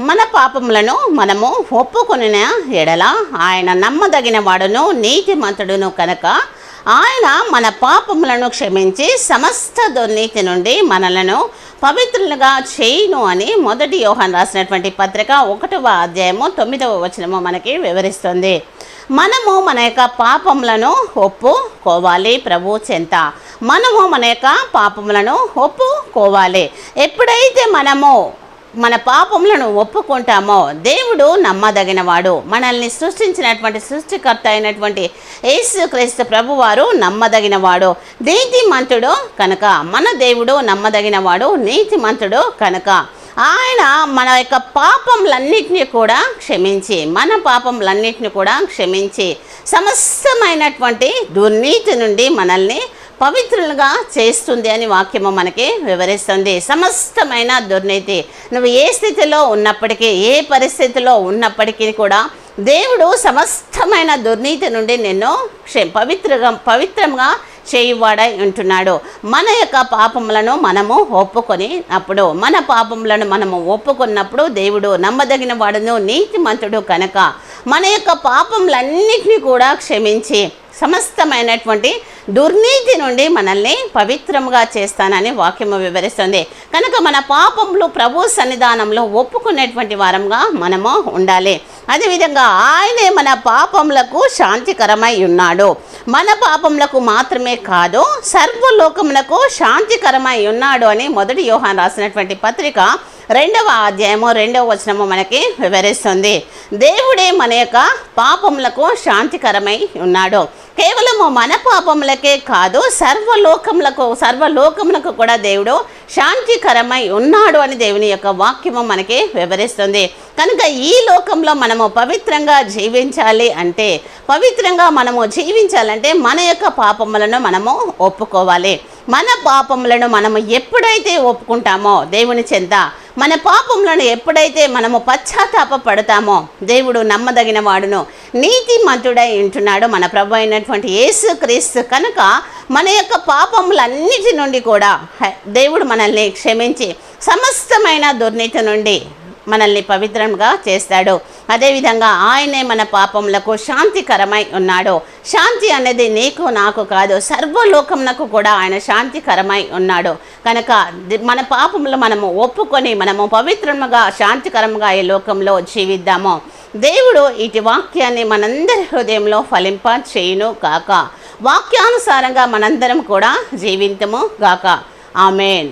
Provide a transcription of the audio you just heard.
మన పాపములను మనము ఒప్పుకొనిన ఎడల ఆయన నమ్మదగిన వాడును నీతిమంతుడును కనుక ఆయన మన పాపములను క్షమించి సమస్త దుర్నీతి నుండి మనలను పవిత్రులుగా చేయును అని మొదటి యోహన్ రాసినటువంటి పత్రిక ఒకటవ అధ్యాయము తొమ్మిదవ వచనము మనకి వివరిస్తుంది. మనము మన యొక్క పాపములను ఒప్పుకోవాలి ప్రభు చెంత. మనము మన యొక్క పాపములను ఒప్పుకోవాలి. ఎప్పుడైతే మనము మన పాపములను ఒప్పుకుంటామో దేవుడు నమ్మదగినవాడు. మనల్ని సృష్టించినటువంటి సృష్టికర్త అయినటువంటి యేసుక్రీస్తు ప్రభువారు నమ్మదగినవాడు. నీతిమంతుడు కనుక మన దేవుడు నమ్మదగినవాడు నీతిమంతుడు కనుక. ఆయన మన యొక్క పాపములన్నిటిని కూడా క్షమించి మన పాపములన్నిటిని కూడా క్షమించి సమస్తమైనటువంటి దుర్నీతి నుండి మనల్ని పవిత్రులుగా చేస్తుంది అని వాక్యము మనకి వివరిస్తుంది. సమస్తమైన దుర్నీతి. నువ్వు ఏ స్థితిలో ఉన్నప్పటికీ ఏ పరిస్థితిలో ఉన్నప్పటికీ కూడా దేవుడు సమస్తమైన దుర్నీతి నుండి నిన్ను క్షే పవిత్రగా పవిత్రంగా చేయువాడై ఉంటున్నాడు. మన యొక్క పాపములను మనము ఒప్పుకొని అప్పుడు మన పాపములను మనము ఒప్పుకున్నప్పుడు దేవుడు నమ్మదగిన వాడును నీతిమంతుడు కనుక మన యొక్క పాపములన్నిటినీ కూడా క్షమించి సమస్తమైనటువంటి దుర్నీతి నుండి మనల్ని పవిత్రముగా చేస్తానని వాక్యము వివరిస్తుంది. కనుక మన పాపములు ప్రభు సన్నిధానంలో ఒప్పుకునేటువంటి వారంగా మనము ఉండాలి. అదేవిధంగా ఆయనే మన పాపములకు శాంతికరమై ఉన్నాడు. మన పాపములకు మాత్రమే కాదు సర్వలోకమునకు శాంతికరమై ఉన్నాడు అని మొదటి యోహాన్ రాసినటువంటి పత్రిక రెండవ అధ్యాయము రెండవ వచనము మనకి వివరిస్తుంది. దేవుడే మన యొక్క పాపములకు శాంతికరమై ఉన్నాడు. కేవలము మన పాపములకే కాదు సర్వలోకములకు సర్వలోకములకు కూడా దేవుడు శాంతికరమై ఉన్నాడు అని దేవుని యొక్క వాక్యము మనకి వివరిస్తుంది. కనుక ఈ లోకంలో మనము పవిత్రంగా జీవించాలి అంటే పవిత్రంగా మనము జీవించాలంటే మన యొక్క పాపములను మనము ఒప్పుకోవాలి. మన పాపములను మనము ఎప్పుడైతే ఒప్పుకుంటామో దేవుని చెంత మన పాపములను ఎప్పుడైతే మనము పశ్చాత్తాప పడతామో దేవుడు నమ్మదగిన వాడును నీతిమంతుడై ఉంటున్నాడు మన ప్రభు అయినటువంటి యేసు క్రీస్తు. కనుక మన యొక్క పాపములన్నిటి నుండి కూడా దేవుడు మనల్ని క్షమించి సమస్తమైన దుర్నీతి నుండి మనల్ని పవిత్రంగా చేస్తాడు. అదేవిధంగా ఆయనే మన పాపములకు శాంతికరమై ఉన్నాడు. శాంతి అనేది నీకు నాకు కాదు సర్వలోకమునకు కూడా ఆయన శాంతికరమై ఉన్నాడు. కనుక మన పాపములు మనము ఒప్పుకొని మనము పవిత్రముగా శాంతికరంగా ఈ లోకంలో జీవిద్దాము. దేవుడు ఇటు వాక్యాన్ని మనందరి హృదయంలో ఫలింప చేయును కాక వాక్యానుసారంగా మనందరం కూడా జీవింతము గాక. ఆమెన్.